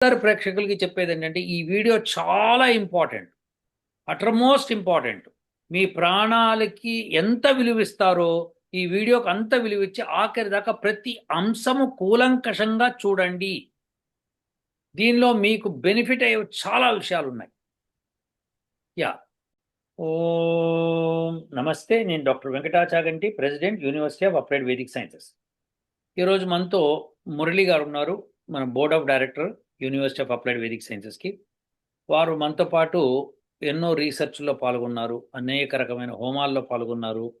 అందరు ప్రేక్షకులకి చెప్పేది ఏంటంటే ఈ వీడియో చాలా ఇంపార్టెంట్ అటర్మోస్ట్ ఇంపార్టెంట్. మీ ప్రాణాలకి ఎంత విలువిస్తారో ఈ వీడియోకి అంత విలువిచ్చి ఆఖరి దాకా ప్రతి అంశము కూలంకషంగా చూడండి. దీనిలో మీకు బెనిఫిట్ అయ్యే చాలా విషయాలు ఉన్నాయి యా. ఓ నమస్తే నేను doctor Venkata Chaganti president university of applied Vedic sciences. ఈరోజు మనతో మురళి గారు ఉన్నారు మన board of director. University of applied Vedic సైన్సెస్కి వారు మనతో పాటు ఎన్నో రీసెర్చ్లో పాల్గొన్నారు అనేక రకమైన హోమాల్లో పాల్గొన్నారు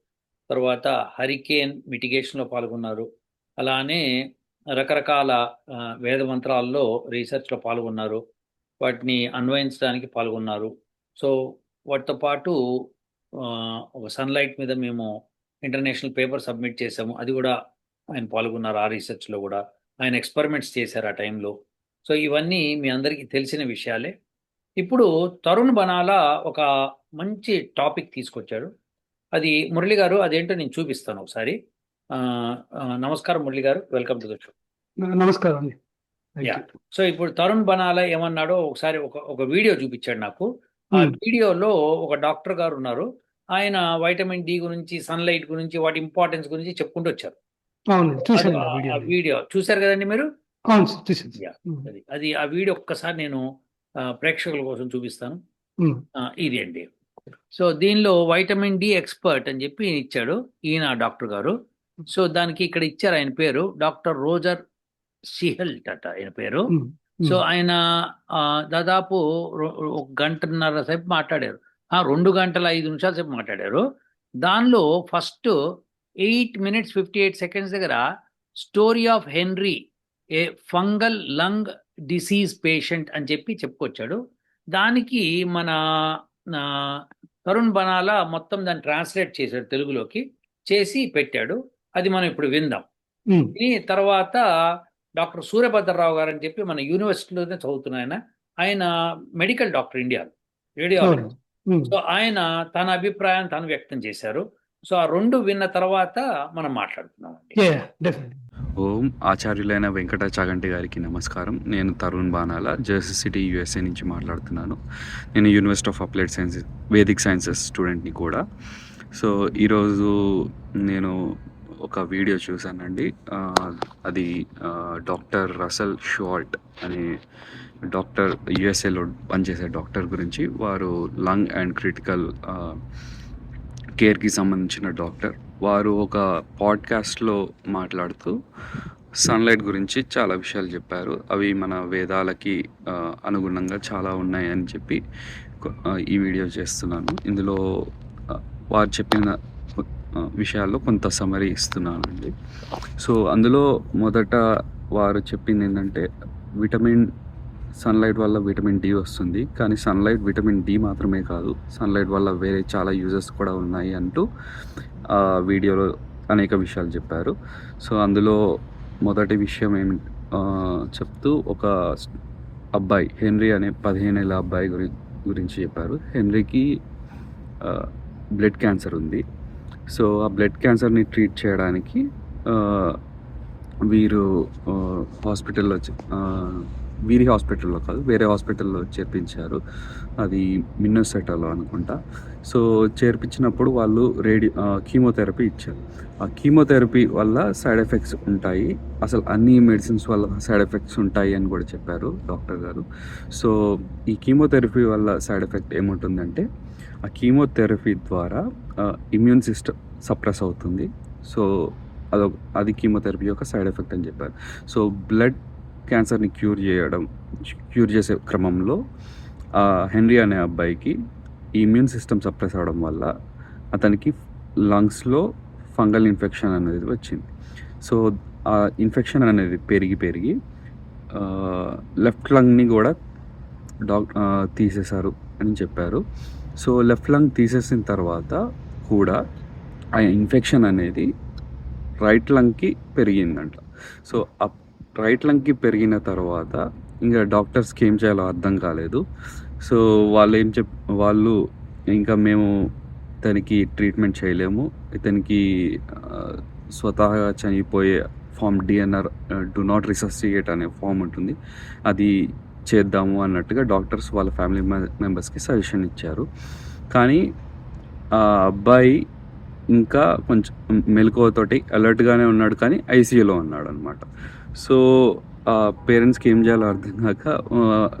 తర్వాత హరికేన్ మిటిగేషన్లో పాల్గొన్నారు అలానే రకరకాల వేద మంత్రాల్లో రీసెర్చ్లో పాల్గొన్నారు వాటిని అన్వయించడానికి పాల్గొన్నారు. సో వాటితో పాటు ఒక సన్లైట్ మీద మేము ఇంటర్నేషనల్ పేపర్ సబ్మిట్ చేసాము అది కూడా ఆయన పాల్గొన్నారు ఆ రీసెర్చ్లో కూడా. ఆయన ఎక్స్పెరిమెంట్స్ చేశారు ఆ టైంలో సో ఇవన్నీ మీ అందరికీ తెలిసిన విషయాలే. ఇప్పుడు తరుణ్ బనాలా ఒక మంచి టాపిక్ తీసుకొచ్చాడు. అది మురళి గారు అదేంటో నేను చూపిస్తాను ఒకసారి. నమస్కారం Murali garu. Welcome to the show. నమస్కారం అండి. సో ఇప్పుడు తరుణ్ బనాలా ఏమన్నాడో ఒకసారి ఒక ఒక వీడియో చూపించాడు నాకు. ఆ Hmm. వీడియోలో ఒక డాక్టర్ గారు ఉన్నారు. ఆయన వైటమిన్ డి గురించి సన్లైట్ గురించి వాటి ఇంపార్టెన్స్ గురించి చెప్పుకుంటూ వచ్చారు. వీడియో చూశారు కదండి మీరు? అవును సార్, అది అది ఆ వీడియో ఒక్కసారి నేను ప్రేక్షకుల కోసం చూపిస్తాను. ఇది అండి. సో దీనిలో వైటమిన్ డి ఎక్స్పర్ట్ అని చెప్పి ఈయన ఇచ్చాడు ఈయన డాక్టర్ గారు. సో దానికి ఇక్కడ ఇచ్చారు ఆయన పేరు డాక్టర్ రోజర్ సిహెల్ట్ అట ఆయన పేరు. సో ఆయన దాదాపు ఒక గంటన్నర సేపు మాట్లాడారు. ఆ, రెండు గంటల ఐదు నిమిషాల సేపు మాట్లాడారు. దానిలో first eight minutes fifty eight seconds దగ్గర story of Henry a fungal lung disease patient అని చెప్పి చెప్పుకొచ్చాడు. దానికి మన తరుణ్ బనాలా మొత్తం దాన్ని ట్రాన్స్లేట్ చేశాడు తెలుగులోకి చేసి పెట్టాడు. అది మనం ఇప్పుడు విందాం. తర్వాత డాక్టర్ సూర్యభద్రరావు గారు అని చెప్పి మన యూనివర్సిటీలోనే చదువుతున్న ఆయన. ఆయన medical doctor India. Radiology so ఆయన తన అభిప్రాయం తను వ్యక్తం చేశారు. సో ఆ రెండు విన్న తర్వాత మనం మాట్లాడుతున్నాం అండి. ఓం ఆచార్యులైన వెంకట చాగంటి గారికి నమస్కారం. నేను Tarun Banala Jersey City USA నుంచి మాట్లాడుతున్నాను. నేను university of applied sciences Vedic sciences స్టూడెంట్ని కూడా. సో ఈరోజు నేను ఒక వీడియో చూశానండి. అది డాక్టర్ రసల్ షార్ట్ అనే డాక్టర్ యుఎస్ఏలో పనిచేసే డాక్టర్ గురించి. వారు లంగ్ అండ్ క్రిటికల్ కేర్కి సంబంధించిన డాక్టర్. వారు ఒక పాడ్కాస్ట్లో మాట్లాడుతూ సన్లైట్ గురించి చాలా విషయాలు చెప్పారు. అవి మన వేదాలకి అనుగుణంగా చాలా ఉన్నాయని చెప్పి ఈ వీడియో చేస్తున్నాను. ఇందులో వారు చెప్పిన విషయాల్లో కొంత సమరీ ఇస్తున్నానండి. సో అందులో మొదట వారు చెప్పింది ఏంటంటే విటమిన్ సన్లైట్ వల్ల విటమిన్ డి వస్తుంది. కానీ సన్లైట్ విటమిన్ డి మాత్రమే కాదు సన్లైట్ వల్ల వేరే చాలా యూజెస్ కూడా ఉన్నాయి అంటూ ఆ వీడియోలో అనేక విషయాలు చెప్పారు. సో అందులో మొదటి విషయం ఏమి చెప్తూ ఒక అబ్బాయి హెన్రీ అనే పదిహేను ఏళ్ళ అబ్బాయి గురి గురించి చెప్పారు. హెన్రీకి బ్లడ్ క్యాన్సర్ ఉంది. సో ఆ బ్లడ్ క్యాన్సర్ని ట్రీట్ చేయడానికి వీరు హాస్పిటల్లో వీరి హాస్పిటల్లో కాదు వేరే హాస్పిటల్లో చేర్పించారు. అది మిన్నోసెటాలో అనుకుంటా. సో చేర్పించినప్పుడు వాళ్ళు రేడి కీమోథెరపీ ఇచ్చారు. ఆ కీమోథెరపీ వల్ల సైడ్ ఎఫెక్ట్స్ ఉంటాయి. అసలు అన్ని మెడిసిన్స్ వల్ల సైడ్ ఎఫెక్ట్స్ ఉంటాయి అని కూడా చెప్పారు డాక్టర్ గారు. సో ఈ కీమోథెరపీ వల్ల సైడ్ ఎఫెక్ట్ ఏముంటుందంటే ఆ కీమోథెరపీ ద్వారా ఇమ్యూన్ సిస్టమ్ సప్రెస్ అవుతుంది. సో అదొక అది కీమోథెరపీ యొక్క సైడ్ ఎఫెక్ట్ అని చెప్పారు. సో బ్లడ్ క్యాన్సర్ని క్యూర్ చేయడం క్యూర్ చేసే క్రమంలో ఆ హెన్రీ అనే అబ్బాయికి ఈ ఇమ్యూన్ సిస్టమ్ సప్రెస్ అవడం వల్ల అతనికి లంగ్స్లో ఫంగల్ ఇన్ఫెక్షన్ అనేది వచ్చింది. సో ఆ ఇన్ఫెక్షన్ అనేది పెరిగి పెరిగి లెఫ్ట్ లంగ్ని కూడా డాక్ తీసేశారు అని చెప్పారు. సో లెఫ్ట్ లంగ్ తీసేసిన తర్వాత కూడా ఆ ఇన్ఫెక్షన్ అనేది రైట్ లంగ్కి పెరిగిందంట. సో రైట్ లంగ్కి పెరిగిన తర్వాత ఇంకా డాక్టర్స్కి ఏం చేయాలో అర్థం కాలేదు. సో వాళ్ళు ఏం చెప్ వాళ్ళు ఇంకా మేము ఇతనికి ట్రీట్మెంట్ చేయలేము. ఇతనికి స్వతహాగా చనిపోయే form DNR do not resuscitate అనే ఫామ్ ఉంటుంది. అది చేద్దాము అన్నట్టుగా డాక్టర్స్ వాళ్ళ ఫ్యామిలీ మెంబర్స్కి సజెషన్ ఇచ్చారు. కానీ ఆ అబ్బాయి ఇంకా కొంచెం మెలకువతోటి అలర్ట్గానే ఉన్నాడు కానీ ఐసీయూలో ఉన్నాడు అనమాట సో పేరెంట్స్కి ఏం చేయాలో అర్థం కాక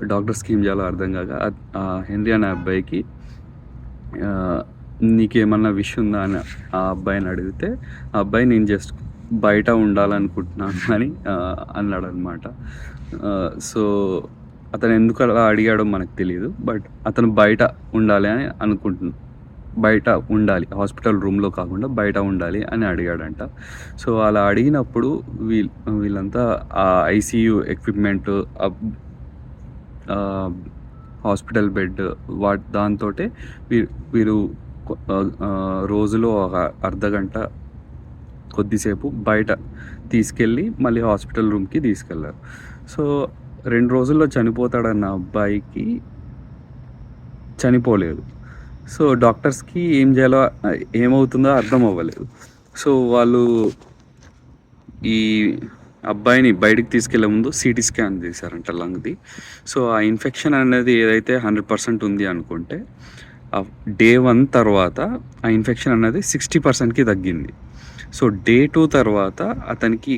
డాక్టర్స్కి ఏం చేయాలో అర్థం కాక హెన్రీ అనే అబ్బాయికి నీకేమన్నా విష్ ఉందా అని ఆ అబ్బాయిని అడిగితే ఆ అబ్బాయి నేను జస్ట్ బయట ఉండాలనుకుంటున్నాను అని అన్నాడు అనమాట సో అతను ఎందుకు అలా అడిగాడో మనకు తెలియదు బట్ అతను బయట ఉండాలి అని అనుకుంటున్నాను బయట ఉండాలి హాస్పిటల్ రూమ్లో కాకుండా బయట ఉండాలి అని అడిగాడంట. సో అలా అడిగినప్పుడు వీల్ వీళ్ళంతా ఆ ఐసీయూ ఎక్విప్మెంట్ హాస్పిటల్ బెడ్ వా దాంతో వీరు వీరు రోజులో ఒక అర్ధ గంట కొద్దిసేపు బయట తీసుకెళ్ళి మళ్ళీ హాస్పిటల్ రూమ్కి తీసుకెళ్ళారు సో రెండు రోజుల్లో చనిపోతాడన్న అబ్బాయికి చనిపోలేదు. సో డాక్టర్స్కి ఏం చేయాలో ఏమవుతుందో అర్థం అవ్వలేదు. సో వాళ్ళు ఈ అబ్బాయిని బయటికి తీసుకెళ్ళే ముందు సిటీ స్కాన్ చేశారంట లంగ్ది. సో ఆ ఇన్ఫెక్షన్ అనేది ఏదైతే హండ్రెడ్ పర్సెంట్ ఉంది అనుకుంటే డే వన్ తర్వాత ఆ ఇన్ఫెక్షన్ అనేది సిక్స్టీ పర్సెంట్కి తగ్గింది. సో డే టూ తర్వాత అతనికి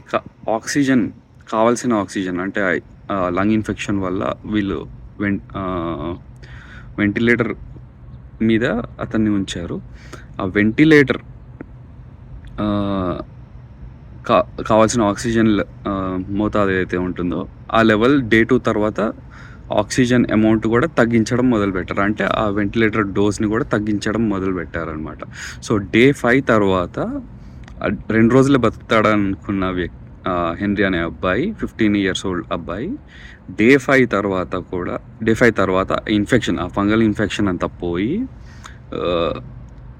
ఆక్సిజన్ కావాల్సిన ఆక్సిజన్ అంటే లంగ్ ఇన్ఫెక్షన్ వల్ల వీళ్ళు వెంటిలేటర్ మీద అతన్ని ఉంచారు. ఆ వెంటిలేటర్ కా కావాల్సిన ఆక్సిజన్ మోతాదు ఏదైతే ఉంటుందో ఆ లెవెల్ డే టూ తర్వాత ఆక్సిజన్ అమౌంట్ కూడా తగ్గించడం మొదలు పెట్టారు అంటే ఆ వెంటిలేటర్ డోస్ని కూడా తగ్గించడం మొదలు పెట్టారనమాట సో డే ఫైవ్ తర్వాత రెండు రోజులే బతుకుతాడనుకున్న వ్యక్తి హెన్రీ అనే అబ్బాయి ఫిఫ్టీన్ ఇయర్స్ ఓల్డ్ అబ్బాయి. డే ఫైవ్ తర్వాత కూడా డే ఫైవ్ తర్వాత ఇన్ఫెక్షన్ ఆ ఫంగల్ ఇన్ఫెక్షన్ అంతా పోయి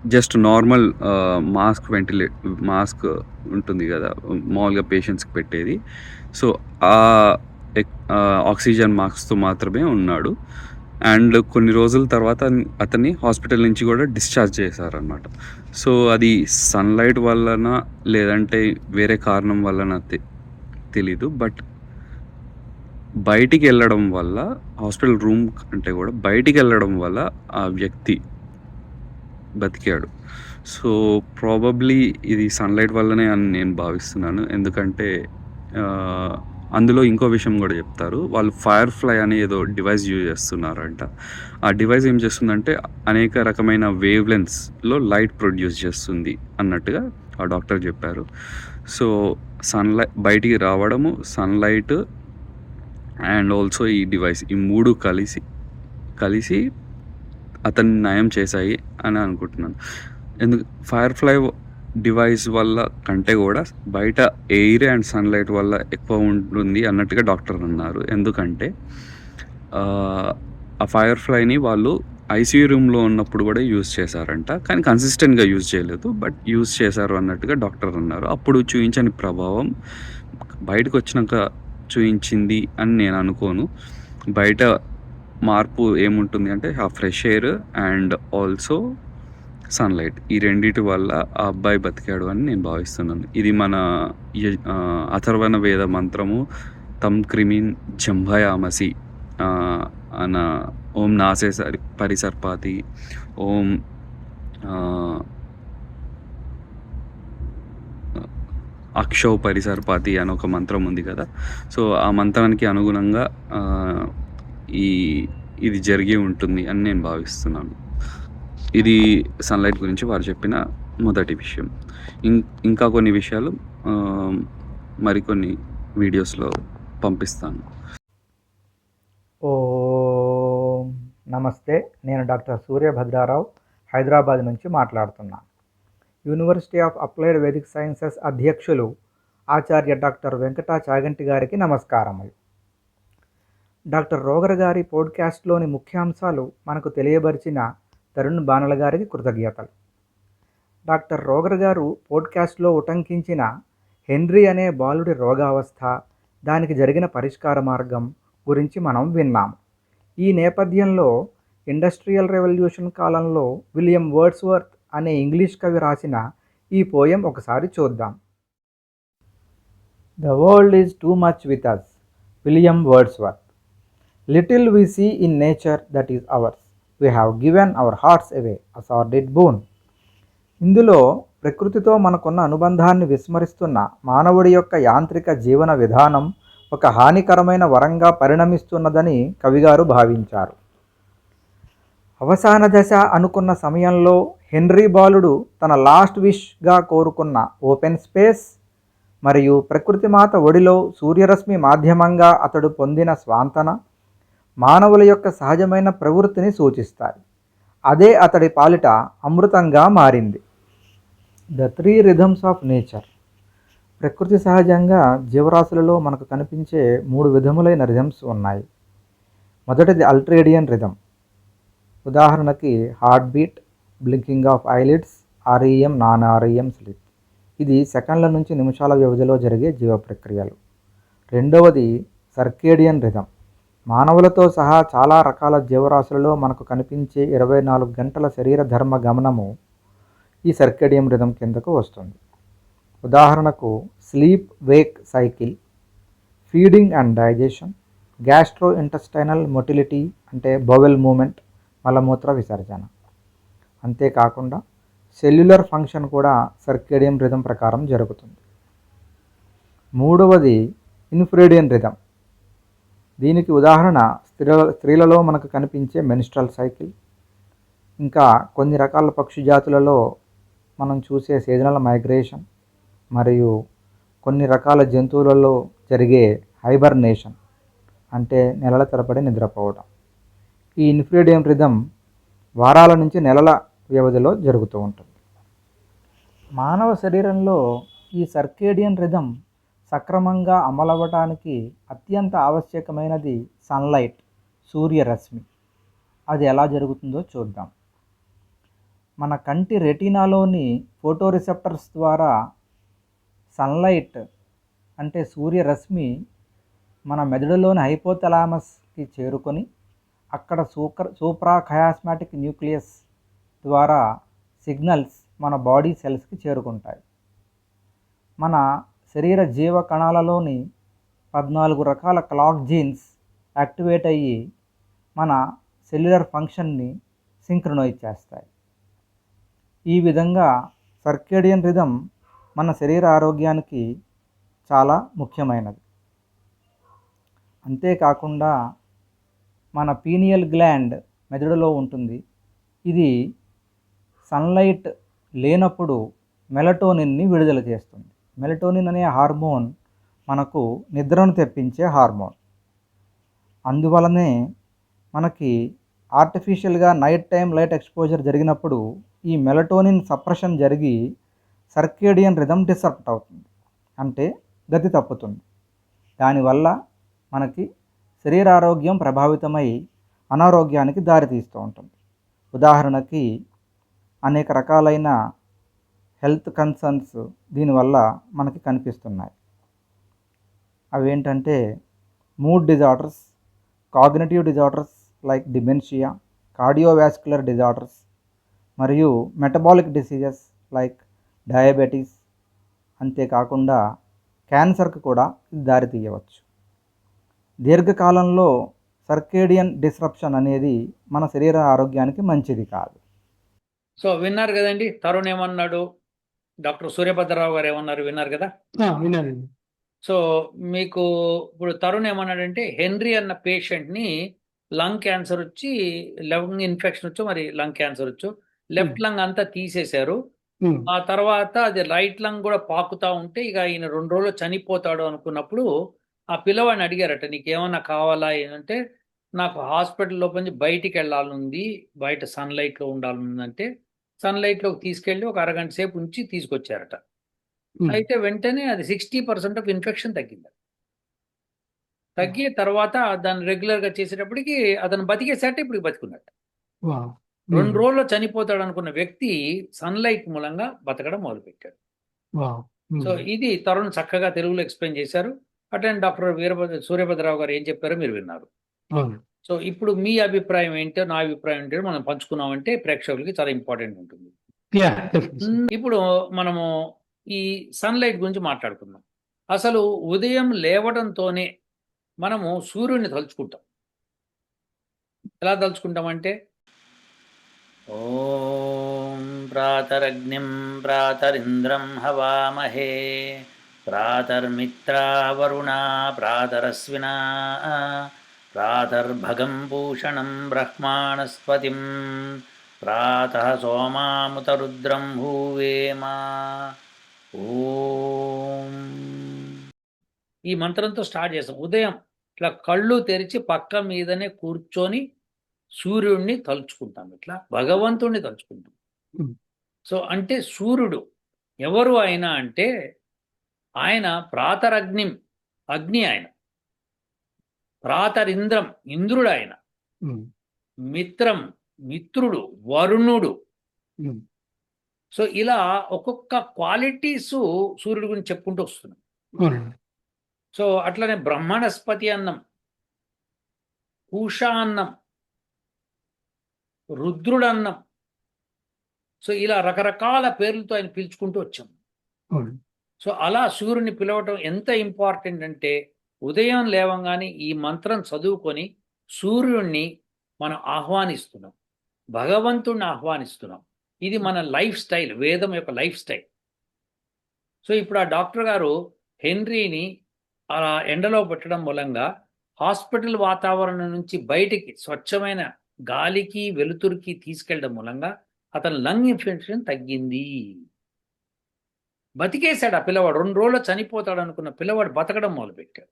జస్ట్ నార్మల్ మాస్క్ వెంటిలే మాస్క్ ఉంటుంది కదా మామూలుగా పేషెంట్స్కి పెట్టేది. సో ఆ ఎక్- ఆక్సిజన్ మాస్క్తో మాత్రమే ఉన్నాడు. అండ్ కొన్ని రోజుల తర్వాత అతన్ని హాస్పిటల్ నుంచి కూడా డిశ్చార్జ్ చేశారనమాట సో అది సన్లైట్ వలన లేదంటే వేరే కారణం వలన తె- తెలీదు. బట్ బయటికి వెళ్ళడం వల్ల హాస్పిటల్ రూమ్ అంటే కూడా బయటికి వెళ్ళడం వల్ల ఆ వ్యక్తి బతికాడు. సో ప్రాబబ్లీ ఇది సన్లైట్ వల్లనే అని నేను భావిస్తున్నాను. ఎందుకంటే అందులో ఇంకో విషయం కూడా చెప్తారు. వాళ్ళు ఫైర్ ఫ్లై అనే ఏదో డివైస్ యూజ్ చేస్తున్నారంట. ఆ డివైస్ ఏం చేస్తుందంటే అనేక రకమైన వేవ్ లెన్స్లో లైట్ ప్రొడ్యూస్ చేస్తుంది అన్నట్టుగా ఆ డాక్టర్ చెప్పారు. సో సన్లైట్ బయటికి రావడము సన్లైట్ అండ్ ఆల్సో ఈ డివైస్ ఈ మూడు కలిసి కలిసి అతన్ని నయం చేశాయి అని అనుకుంటున్నాను. ఎందుకు? ఫైర్ ఫ్లై డివైస్ వల్ల కంటే కూడా బయట ఎయిర్ అండ్ సన్లైట్ వల్ల ఎక్కువ ఉంటుంది అన్నట్టుగా డాక్టర్ అన్నారు. ఎందుకంటే ఆ, ఫైర్ ఫ్లైని వాళ్ళు ఐసీయూ రూమ్లో ఉన్నప్పుడు కూడా యూజ్ చేశారంట. కానీ కన్సిస్టెంట్గా యూజ్ చేయలేదు. బట్ యూజ్ చేశారు అన్నట్టుగా డాక్టర్ అన్నారు. అప్పుడు చూపించని ప్రభావం బయటకు వచ్చినాక చూపించింది అని నేను అనుకోను. బయట మార్పు ఏముంటుంది అంటే ఆ fresh air and also sunlight. ఈ రెండిటి వల్ల ఆ అబ్బాయి బతికాడు అని నేను భావిస్తున్నాను. ఇది మన అథర్వణ వేద మంత్రము తమ్ క్రిమిన్ జంభయామసి ఆ, అన ఓం నాసే సరి పరిసర్పాతి ఓం అక్షౌ పరిసర్పాతి అని ఒక మంత్రం ఉంది కదా. సో ఆ మంత్రానికి అనుగుణంగా ఈ ఇది జరిగి ఉంటుంది అని నేను భావిస్తున్నాను. ఇది సన్లైట్ గురించి వారు చెప్పిన మొదటి విషయం. ఇం ఇంకా కొన్ని విషయాలు మరికొన్ని వీడియోస్లో పంపిస్తాను. ఓ నమస్తే నేను డాక్టర్ సూర్యభద్రారావు హైదరాబాద్ నుంచి మాట్లాడుతున్నాను university of applied Vedic sciences అధ్యక్షులు ఆచార్య డాక్టర్ వెంకటా చాగంటి గారికి నమస్కారములు. డాక్టర్ రోగర్ గారి పోడ్కాస్ట్లోని ముఖ్యాంశాలు మనకు తెలియబరిచిన తరుణ్ బాణల గారికి కృతజ్ఞతలు. డాక్టర్ రోగర్ గారు పోడ్కాస్ట్లో ఉటంకించిన హెన్రీ అనే బాలుడి రోగావస్థ దానికి జరిగిన పరిష్కార మార్గం గురించి మనం విన్నాం ఈ నేపథ్యంలో ఇండస్ట్రియల్ రెవల్యూషన్ కాలంలో విలియం వర్డ్స్వర్త్ అనే ఇంగ్లీష్ కవి రాసిన ఈ పోయం ఒకసారి చూద్దాం. The world is too much with us William Wordsworth. Little we see in nature that is ours. We have given our hearts away as our dead bone ఇందులో ప్రకృతితో మనకున్న అనుబంధాన్ని విస్మరిస్తున్న మానవుడి యొక్క యాంత్రిక జీవన విధానం ఒక హానికరమైన వరంగా పరిణమిస్తున్నదని కవిగారు భావించారు. అవసాన దశ అనుకున్న సమయంలో హెన్రీ బాలుడు తన లాస్ట్ విష్గా కోరుకున్న ఓపెన్ స్పేస్ మరియు ప్రకృతి మాత ఒడిలో సూర్యరశ్మి మాధ్యమంగా అతడు పొందిన స్వాంతన మానవుల యొక్క సహజమైన ప్రవృత్తిని సూచిస్తాయి. అదే అతడి పాలిట అమృతంగా మారింది. The three rhythms of nature. ప్రకృతి సహజంగా జీవరాశులలో మనకు కనిపించే మూడు విధములైన రిథమ్స్ ఉన్నాయి. మొదటిది అల్ట్రేడియన్ రిథం ఉదాహరణకి heart beat blinking of eyelids REM non REM sleep. ఇది సెకండ్ల నుంచి నిమిషాల వ్యవధిలో జరిగే జీవ ప్రక్రియలు. రెండవది సర్కేడియన్ రిథం మానవులతో సహా చాలా రకాల జీవరాశులలో మనకు కనిపించే ఇరవై నాలుగు గంటల శరీర ధర్మ గమనము ఈ సర్కేడియం రిథం కిందకు వస్తుంది. ఉదాహరణకు sleep wake cycle feeding and digestion gastrointestinal motility అంటే బొవెల్ మూమెంట్ మలమూత్ర విసర్జన. అంతేకాకుండా సెల్యులర్ ఫంక్షన్ కూడా సర్కేడియం రిథం ప్రకారం జరుగుతుంది. మూడవది ఇన్ఫ్రేడియన్ రిథం. దీనికి ఉదాహరణ స్త్రీల స్త్రీలలో మనకు కనిపించే మెనిస్ట్రల్ సైకిల్ ఇంకా కొన్ని రకాల పక్షి జాతులలో మనం చూసే సీజనల్ మైగ్రేషన్ మరియు కొన్ని రకాల జంతువులలో జరిగే హైబర్నేషన్ అంటే నెలల తరబడి నిద్రపోవడం ఈ ఇన్ఫ్రీడియం రిథం వారాల నుంచి నెలల వ్యవధిలో జరుగుతూ ఉంటుంది. మానవ శరీరంలో ఈ సర్కేడియన్ రిథం సక్రమంగా అమలవ్వటానికి అత్యంత ఆవశ్యకమైనది సన్లైట్ సూర్యరశ్మి. అది ఎలా జరుగుతుందో చూద్దాం. మన కంటి రెటీనాలోని ఫోటో రిసెప్టర్స్ ద్వారా సన్లైట్ అంటే సూర్యరశ్మి మన మెదడులోని హైపోథలామస్కి చేరుకొని అక్కడ సూకర్ సూప్రాఖయాస్మాటిక్ న్యూక్లియస్ ద్వారా సిగ్నల్స్ మన బాడీ సెల్స్కి చేరుకుంటాయి. మన శరీర జీవ కణాలలోని పద్నాలుగు రకాల క్లాక్ జీన్స్ యాక్టివేట్ అయ్యి మన సెల్యులర్ ఫంక్షన్ని సింక్రనైజ్ చేస్తాయి. ఈ విధంగా సర్కేడియన్ రిధం మన శరీర ఆరోగ్యానికి చాలా ముఖ్యమైనది. అంతేకాకుండా మన పీనియల్ గ్లాండ్ మెదడులో ఉంటుంది. ఇది సన్లైట్ లేనప్పుడు మెలటోనిన్ని విడుదల చేస్తుంది. మెలటోనిన్ అనే హార్మోన్ మనకు నిద్రను తెప్పించే హార్మోన్. అందువలనే మనకి ఆర్టిఫిషియల్గా నైట్ టైం లైట్ ఎక్స్పోజర్ జరిగినప్పుడు ఈ మెలటోనిన్ సప్రెషన్ జరిగి సర్కేడియన్ రిథం డిసప్ట్ అవుతుంది అంటే గతి తప్పుతుంది. దానివల్ల మనకి శరీర ఆరోగ్యం ప్రభావితమై అనారోగ్యానికి దారితీస్తూ ఉంటుంది. ఉదాహరణకి అనేక రకాలైన హెల్త్ కన్సర్న్స్ దీనివల్ల మనకి కనిపిస్తున్నాయి. అవేంటంటే mood disorders cognitive disorders like dementia cardiovascular disorders మరియు మెటబాలిక్ డిసీజెస్ లైక్ డయాబెటీస్. అంతేకాకుండా క్యాన్సర్కి కూడా దారి దారితీయవచ్చు దీర్ఘకాలంలో సర్కేడియన్ డిస్రప్షన్ అనేది మన శరీర ఆరోగ్యానికి మంచిది కాదు. సో విన్నారు కదండి తరుణ్ ఏమన్నాడు? డాక్టర్ సూర్యభద్రరావు గారు ఏమన్నారు? విన్నారు కదా? విన్నానండి. సో మీకు ఇప్పుడు తరుణ్ ఏమన్నాడంటే హెన్రీ అన్న పేషెంట్ని లంగ్ క్యాన్సర్ వచ్చి లంగ్ ఇన్ఫెక్షన్ వచ్చు మరి లంగ్ క్యాన్సర్ వచ్చు లెఫ్ట్ లంగ్ అంతా తీసేశారు. ఆ తర్వాత అది రైట్ లంగ్ కూడా పాకుతా ఉంటే ఇక ఈయన రెండు రోజులు చనిపోతాడు అనుకున్నప్పుడు ఆ పిల్లవాడిని అడిగారట నీకేమన్నా కావాలా? అంటే నాకు హాస్పిటల్ లోపల నుంచి బయటికి వెళ్ళాలనుంది బయట సన్లైట్లో ఉండాలనుందంటే సన్లైట్లోకి తీసుకెళ్ళి ఒక అరగంట సేపు ఉంచి తీసుకొచ్చారట. ఉమ్, అయితే వెంటనే అది సిక్స్టీ పర్సెంట్ ఆఫ్ ఇన్ఫెక్షన్ తగ్గింది తగ్గి తర్వాత దాన్ని రెగ్యులర్గా చేసేటప్పటికి అతను బతికేసాట ఇప్పుడు బతికున్నట్టు. రెండు ఉమ్, రోజుల్లో చనిపోతాడు అనుకున్న వ్యక్తి సన్లైట్ మూలంగా బతకడం మొదలుపెట్టాడు. సో ఇది తరుణ్ చక్కగా తెలుగులో ఎక్స్ప్లెయిన్ చేశారు. అటెండ్ డాక్టర్ వీరభద్ర సూర్యభద్రరావు గారు ఏం చెప్పారో మీరు విన్నారు. అవును. సో ఇప్పుడు మీ అభిప్రాయం ఏంటో నా అభిప్రాయం ఏంటో మనం పంచుకున్నామంటే ప్రేక్షకులకి చాలా ఇంపార్టెంట్ ఉంటుంది. ఇప్పుడు మనము ఈ సన్లైట్ గురించి మాట్లాడుకుందాం. అసలు ఉదయం లేవడంతోనే మనము సూర్యుడిని తలుచుకుంటాం. ఎలా తలుచుకుంటామంటే? ఓం ప్రాతరగ్నిం ప్రాతరింద్రం హవామహే ప్రాతర్మిత్రా వరుణా ప్రాతరస్వినా ప్రాతర్భగం భూషణం బ్రహ్మాణస్పతిం ప్రాతः సోమాముతరుద్రం భూవేమా ఓం. ఈ మంత్రంతో స్టార్ట్ చేస్తాం. ఉదయం ఇట్లా కళ్ళు తెరిచి పక్క మీదనే కూర్చొని సూర్యుడిని తలుచుకుంటాం. ఇట్లా భగవంతుడిని తలుచుకుంటాం. సో అంటే సూర్యుడు ఎవరు ఆయన అంటే ఆయన ప్రాతరగ్ని అగ్ని ఆయన. ప్రాతరింద్రం ఇంద్రుడు ఆయన మిత్రం మిత్రుడు వరుణుడు. సో ఇలా ఒక్కొక్క క్వాలిటీస్ సూర్యుడి గురించి చెప్పుకుంటూ వస్తున్నాం. సో అట్లనే బ్రహ్మణస్పతి అన్నం పూష అన్నం రుద్రుడన్నం సో ఇలా రకరకాల పేర్లతో ఆయన పిలుచుకుంటూ వచ్చాం. సో అలా సూర్యుని పిలవటం ఎంత ఇంపార్టెంట్ అంటే ఉదయం లేవంగానే ఈ మంత్రం చదువుకొని సూర్యుణ్ణి మనం ఆహ్వానిస్తున్నాం. భగవంతుణ్ణి ఆహ్వానిస్తున్నాం. ఇది మన లైఫ్ స్టైల్ వేదం యొక్క లైఫ్ స్టైల్. సో ఇప్పుడు ఆ డాక్టర్ గారు హెన్రీని అలా ఎండలో పెట్టడం మూలంగా హాస్పిటల్ వాతావరణం నుంచి బయటికి స్వచ్ఛమైన గాలికి వెలుతురుకి తీసుకెళ్ళడం మూలంగా అతని లంగ్ ఇన్ఫెక్షన్ తగ్గింది. బతికేశాడు ఆ పిల్లవాడు. రెండు రోజులు చనిపోతాడు అనుకున్న పిల్లవాడు బతకడం మొదలుపెట్టాడు.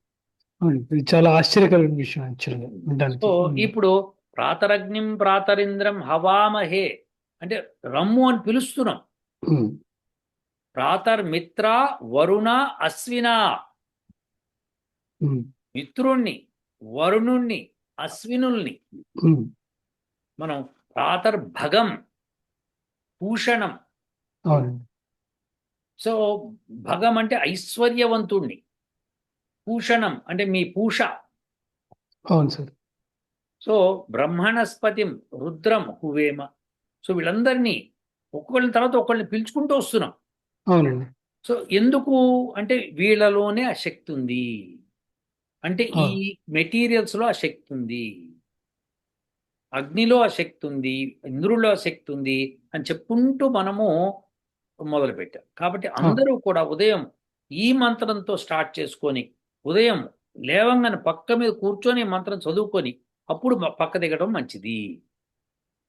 ఇది చాలా ఆశ్చర్యకరమైన విషయం యాక్చువల్గా వినడానికి. సో ఇప్పుడు ప్రాతరగ్నిం ప్రాతరింద్రం హవామహే అంటే రమ్ము అని పిలుస్తున్నాం. ప్రాతర్మిత్ర వరుణ అశ్విన. మిత్రుణ్ణి వరుణుణ్ణి అశ్వినుల్ని. మనం ప్రాతర్భగం భూషణం సో భగం అంటే ఐశ్వర్యవంతుణ్ణి. భూషణం అంటే మీ పూష. అవును సార్. సో బ్రహ్మణస్పతిం రుద్రం హువేమ. సో వీళ్ళందరినీ ఒక్కొక్కళ్ళ తర్వాత ఒకళ్ళని పిలుచుకుంటూ వస్తున్నాం. అవునండి. సో ఎందుకు? అంటే వీళ్ళలోనే ఆ శక్తి ఉంది. అంటే ఈ మెటీరియల్స్లో ఆ శక్తి ఉంది. అగ్నిలో ఆ శక్తి ఉంది. ఇంద్రుల్లో ఆ శక్తి ఉంది అని చెప్పుకుంటూ మనము మొదలు పెట్టాం కాబట్టి అందరూ కూడా ఉదయం ఈ మంత్రంతో స్టార్ట్ చేసుకొని ఉదయం లేవంగానే పక్క మీద కూర్చొని మంత్రం చదువుకొని అప్పుడు పక్క దిగడం మంచిది.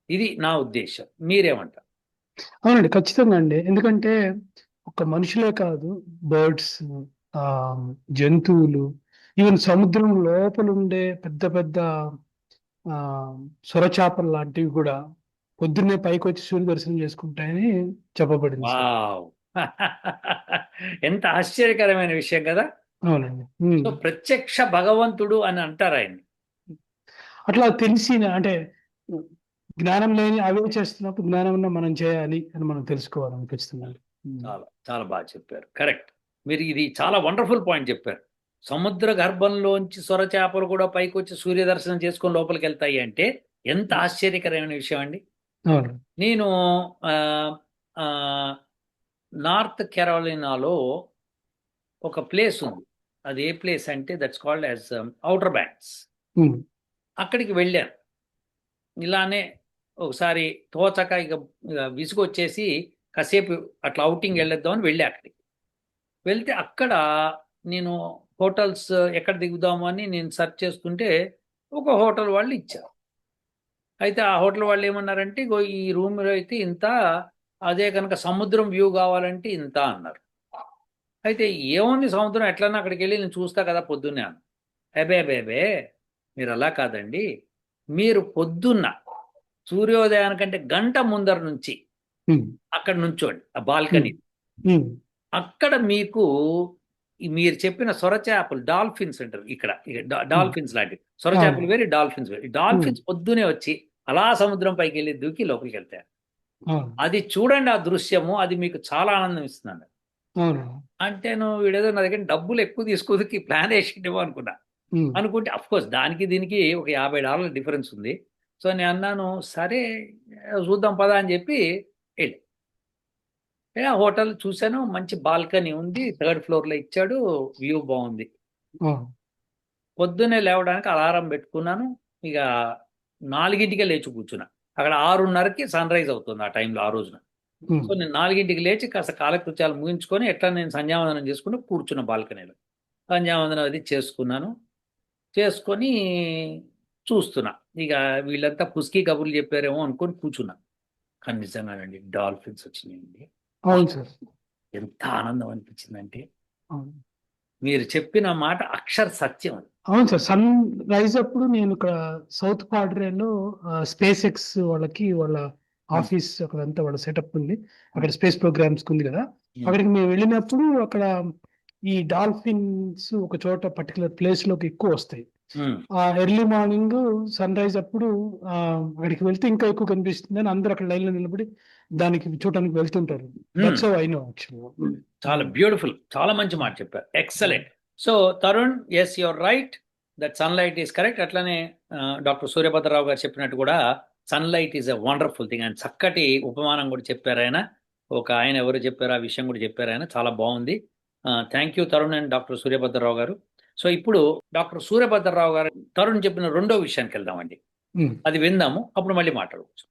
ఇది నా ఉద్దేశం. మీరేమంటారు అవునండి ఖచ్చితంగా అండి. ఎందుకంటే ఒక మనుషులే కాదు బర్డ్స్ ఆ జంతువులు ఈవెన్ సముద్రం లోపల ఉండే పెద్ద పెద్ద ఆ సొరచాపలు లాంటివి కూడా పొద్దున్నే పైకి వచ్చి సూర్య దర్శనం చేసుకుంటాయని చెప్పబడింది ఎంత ఆశ్చర్యకరమైన విషయం కదా! అవునండి. సో ప్రత్యక్ష భగవంతుడు అని అంటారు ఆయన్ని అట్లా తెలిసి అంటే జ్ఞానం లేని అవే చేస్తున్నప్పుడు జ్ఞానం మనం చేయాలి అని మనం తెలుసుకోవాలని ఖచ్చితంగా. ఉమ్. చాలా చాలా బాగా చెప్పారు. కరెక్ట్. మీరు ఇది చాలా వండర్ఫుల్ పాయింట్ చెప్పారు. సముద్ర గర్భంలోంచి సొర చేపలు కూడా పైకి వచ్చి సూర్య దర్శనం చేసుకొని లోపలికి వెళ్తాయి అంటే ఎంత ఆశ్చర్యకరమైన విషయం అండి. అవును. నేను నార్త్ కెరోలినాలో ఒక ప్లేస్ ఉంది. అది ఏ ప్లేస్ అంటే that's called as Outer Banks um. అక్కడికి వెళ్ళాను. ఇలానే ఒకసారి తోచక ఇక విసుగొచ్చేసి కాసేపు అట్లా అవుటింగ్ వెళ్ళొద్దామని వెళ్ళా అక్కడికి. వెళ్తే అక్కడ నేను హోటల్స్ ఎక్కడ దిగుదాము అని నేను సెర్చ్ చేస్తుంటే ఒక హోటల్ వాళ్ళు ఇచ్చారు. అయితే ఆ హోటల్ వాళ్ళు ఏమన్నారంటే ఈ రూమ్లో అయితే ఇంత అదే కనుక సముద్రం వ్యూ కావాలంటే ఇంత అన్నారు. అయితే ఏముంది సముద్రం? ఎట్లన్నా అక్కడికి వెళ్ళి నేను చూస్తా కదా పొద్దున్నే అబే అబే అబే మీరు అలా కాదండి. మీరు పొద్దున్న సూర్యోదయానికంటే గంట ముందర నుంచి. అక్కడ నుంచోండి ఆ బాల్కనీ. అక్కడ మీకు మీరు చెప్పిన సొరచేపలు డాల్ఫిన్స్ అంటారు ఇక్కడ. డాల్ఫిన్స్ లాంటివి. సొరచేపలు వేరే డాల్ఫిన్స్ వేరే. డాల్ఫిన్స్ పొద్దునే వచ్చి అలా సముద్రం పైకి వెళ్ళి దూకి లోపలికి వెళ్తాయి. అది చూడండి ఆ దృశ్యము అది మీకు చాలా ఆనందం అవును అంటే నువ్వు వీడేదో నా దగ్గర డబ్బులు ఎక్కువ తీసుకోదుకి ప్లాన్ వేసిండేమో అనుకున్నా. అనుకుంటే అఫ్ కోర్స్ దానికి దీనికి ఒక యాభై డాలర్ల డిఫరెన్స్ ఉంది. సో నేను అన్నాను సరే చూద్దాం పదా అని చెప్పి వెళ్ళి. హోటల్ చూశాను మంచి బాల్కనీ ఉంది థర్డ్ ఫ్లోర్లో ఇచ్చాడు వ్యూ బాగుంది. పొద్దున్నే లేవడానికి అలారం పెట్టుకున్నాను ఇక నాలుగింటికే లేచి కూర్చున్నా. అక్కడ ఆరున్నరకి సన్ రైజ్ అవుతుంది ఆ టైంలో ఆ రోజున. సో నేను నాలుగింటికి లేచి కాస్త కాలకృత్యాలు ముగించుకొని ఎట్లా నేను సంధ్యావందనం చేసుకుని కూర్చున్న బాల్కనీలో. సంధ్యావందనం అది చేసుకున్నాను. చేసుకొని చూస్తున్నా. ఇక వీళ్ళంతా పుస్కీ కబుర్లు చెప్పారేమో అనుకొని కూర్చున్నా. కానీ నిజంగానండి డాల్ఫిన్స్ వచ్చినాయండి. అవును సార్. ఎంత ఆనందం అనిపించిందంటే. మీరు చెప్పిన మాట అక్షర సత్యం అది. అవును సార్. సన్ రైజ్ అప్పుడు నేను ఇక్కడ సౌత్ పాడ్రేలో స్పేస్ ఎక్స్ వాళ్ళకి వాళ్ళ ఆఫీస్ అక్కడంతా వాళ్ళ సెటప్ ఉంది. అక్కడ స్పేస్ ప్రోగ్రామ్స్ ఉంది కదా. అక్కడికి మేము వెళ్ళినప్పుడు అక్కడ ఈ డాల్ఫిన్స్ ఒక చోట పర్టికులర్ ప్లేస్లోకి ఎక్కువ వస్తాయి. ఆ ఎర్లీ మార్నింగ్ సన్ రైజ్ అప్పుడు అక్కడికి వెళ్తే ఇంకా ఎక్కువ కనిపిస్తుంది అని అందరూ అక్కడ లైన్లో నిలబడి దానికి చూడటానికి వెళ్తుంటారు. That's how I know actually చాలా బ్యూటిఫుల్ చాలా మంచి మాట చెప్పారు. Excellent so Tarun yes you're right that sunlight is correct అట్లానే డాక్టర్ సూర్యభద్రరావు గారు చెప్పినట్టు కూడా sunlight is a wonderful thing ఆయన చక్కటి ఉపమానం కూడా చెప్పారు ఆయన. ఒక ఆయన ఎవరు చెప్పారు ఆ విషయం కూడా చెప్పారు ఆయన. చాలా బాగుంది. Thank you Tarun and doctor Suryabhadra Rao garu. So ఇప్పుడు డాక్టర్ సూర్యభద్రరావు గారు తరుణ్ చెప్పిన రెండో విషయానికి వెళ్దామండి. అది విందాము. అప్పుడు మళ్ళీ మాట్లాడుకోవచ్చు